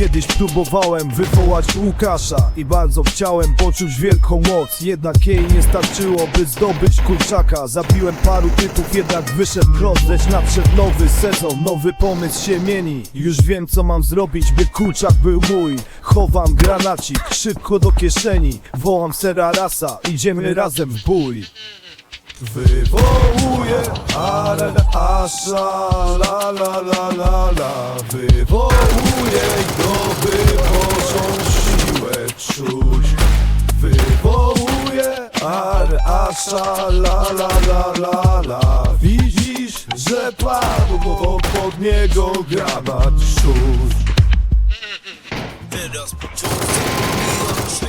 Kiedyś próbowałem wywołać Łukasza I bardzo chciałem poczuć wielką moc. Jednak jej nie starczyło, by zdobyć kurczaka. Zabiłem paru typów, jednak wyszedł rozdeć Naprzed nowy sezon, nowy pomysł się mieni. Już wiem co mam zrobić, by kurczak był mój. Chowam granacik, szybko do kieszeni. Wołam sera rasa, idziemy razem w bój. Wywołuję ale asza la la la la la. Wywołuję ale asza la la la la la. Widzisz, że padł, bo pod niego granat rzuć Teraz poczułem, że